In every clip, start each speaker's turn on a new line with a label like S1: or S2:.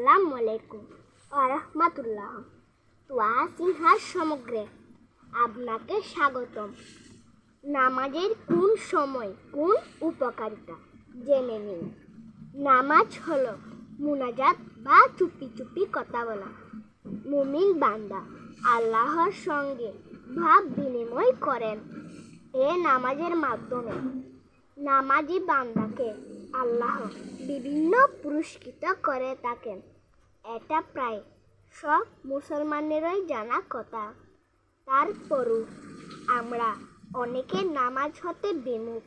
S1: আসসালামু আলাইকুম। আরহামাতুল্লাহ তোয়া সিনহার সমগ্রে আপনাকে স্বাগতম। নামাজের কোন সময় কোন উপকারিতা জেনে নিন। নামাজ হলো মুনাজাত বা চুপি চুপি কথা বলা। মুমিন বান্দা আল্লাহর সঙ্গে ভাব বিনিময় করেন। এ নামাজের মাধ্যমে। নামাজি বান্দাকে আল্লাহ বিভিন্ন পুরস্কৃত করে থাকেন। এটা প্রায় সব মুসলমানেরই জানা কথা। তারপরও আমরা অনেকে নামাজ হতে বিমুখ।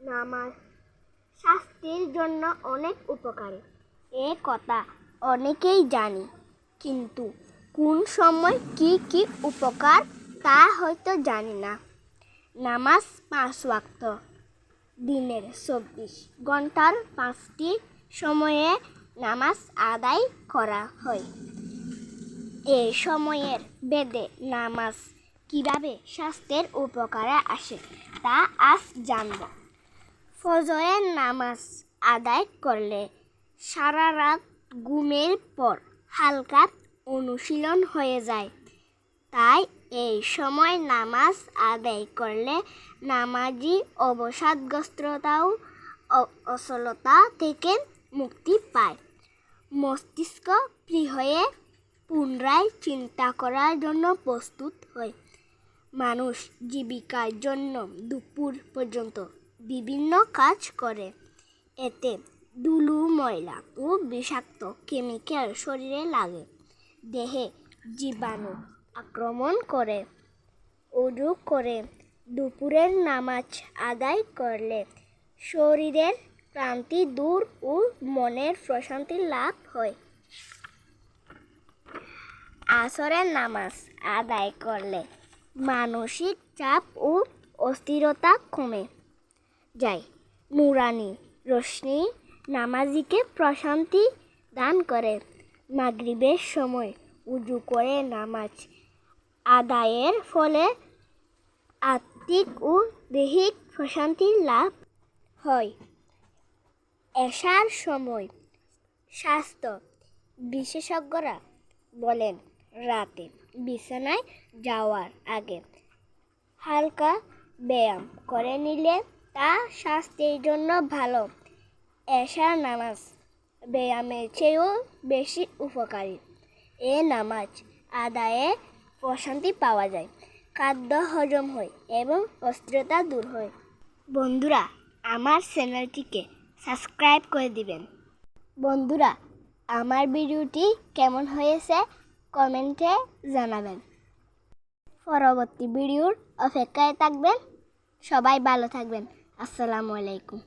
S1: নামাজ স্বাস্থ্যের জন্য অনেক উপকারী, এ কথা অনেকেই জানি। কিন্তু কোন সময় কি কি উপকার তা হয়তো জানি না। নামাজ পাঁচ ওয়াক্ত। দিনের চব্বিশ ঘণ্টার পাঁচটি সময়ে নামাজ আদায় করা হয়। এই সময়ের বেদে নামাজ কীভাবে স্বাস্থ্যের উপকারে আসে তা আজ জানব। ফজরের নামাজ আদায় করলে সারা রাত ঘুমের পর হালকা অনুশীলন হয়ে যায়। তাই এই সময় নামাজ আদায় করলে নামাজি অবসাদগ্রস্ততাও অসলতা থেকে মুক্তি পায়। মস্তিষ্ক ফ্রি হয়ে পুনরায় চিন্তা করার জন্য প্রস্তুত হয়। মানুষ জীবিকার জন্য দুপুর পর্যন্ত বিভিন্ন কাজ করে। এতে ধুলো ময়লা ও বিষাক্ত কেমিক্যাল শরীরে লাগে। দেহে জীবাণু আক্রমণ করে। উজু করে দুপুরের নামাজ আদায় করলে শরীরের ক্লান্তি দূর ও মনের প্রশান্তি লাভ হয়। আসরের নামাজ আদায় করলে মানসিক চাপ ও অস্থিরতা কমে যায়। নুরানি রশ্মি নামাজিকে প্রশান্তি দান করে। মাগরিবের সময় উজু করে নামাজ আদায়ের ফলে আত্মিক ও দেহিক প্রশান্তি লাভ হয়। এশার সময় স্বাস্থ্য বিশেষজ্ঞরা বলেন, রাতে বিছানায় যাওয়ার আগে হালকা ব্যায়াম করে নিলে তা স্বাস্থ্যের জন্য ভালো। এশার নামাজ ব্যায়ামের চেয়েও বেশি উপকারী। এ নামাজ আদায়ে প্রশান্তি পাওয়া যায়। খাদ্য হজম হয় এবং অস্থিরতা দূর হয়। বন্ধুরা, আমার চ্যানেলটিকে সাবস্ক্রাইব করে দিবেন। বন্ধুরা, আমার ভিডিওটি কেমন হয়েছে কমেন্টে জানাবেন। পরবর্তী ভিডিওর অপেক্ষায় থাকবেন। সবাই ভালো থাকবেন। আসসালামু আলাইকুম।